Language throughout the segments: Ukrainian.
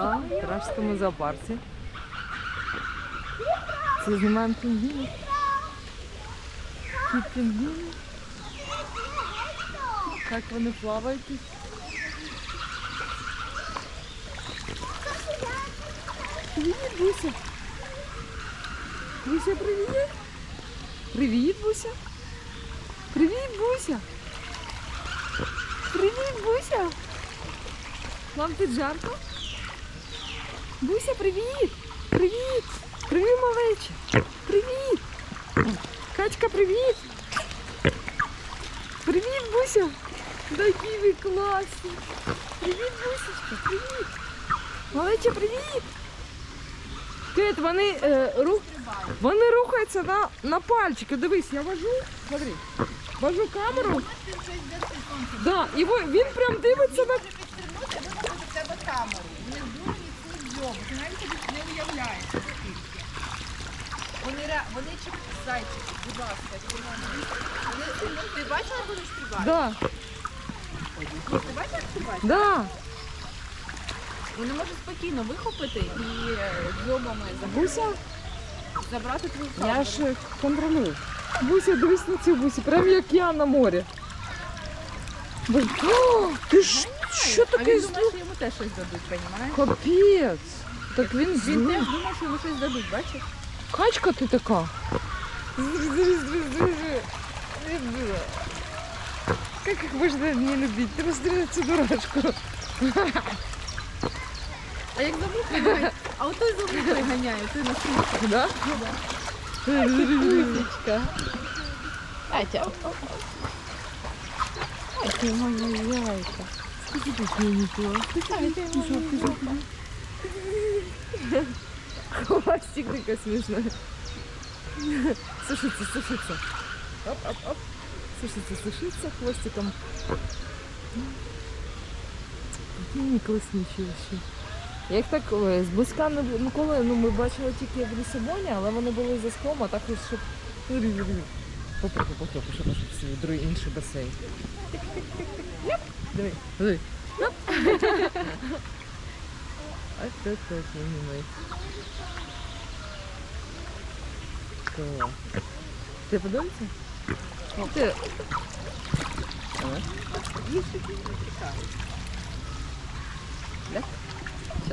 В Пражському зоопарці. Це знімаємо пінгвінів. Кіт пінгвінів. Як вони плавають. Привіт, Буся. Буся, привіт. Привіт, Буся. Привіт, Буся. Привіт, Буся. Вам тут жарко? Буся, привіт! Привіт! Привіт, малече! Привіт! Качка, привіт! Привіт, Буся! Такі ви класні! Привіт, Бусечка! Привіт! Малече, привіт! Кит, вони, е, рух... вони рухаються на, на пальчики. Дивись, я вожу. Смотри. Вожу камеру. Да, і він прям дивиться на Вони, ре- вони чи зайчики, будь ласка, червоні. Вони сильно- Ти бачила, як вони стрибають? Да, Ти бачила, як стрибають? да. Вони можуть спокійно вихопити і е, дзьобами заб- Буся, забрати твою я камеру. ж контролюю. Буся, дивись на цю Бусі, прям як я на морі. Бо- О, ти ж що А таке? він з- думає, що йому теж щось дадуть, розумієш? Капець. Так він Він злий. теж думає, що йому щось дадуть, бачиш? Качка ти така. Как их можно не любить? Ты посмотри на цю дурачку. А як забув ганяє, а отой забув приганяє, ти на світ. Да? Пусечка. Атя. Ай, ты моя яйка. Скажи, как я не то. Хвостик такой смешной. Сушится, сушится. Оп, оп, оп. Сушится, сушится хвостиком. Вони класніші ще. Я їх так ой, зблизька не ну коли ну ми бачили тільки в Лісабоні, але вони були за склом, а так ось щоб. Попробуй, попробуй, щоб свій другий інший басейн. Диви, диви. Ось так так мій. Клас. Ти подобається? Ти...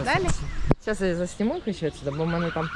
Далі? Зараз я засніму ключ бо в мене там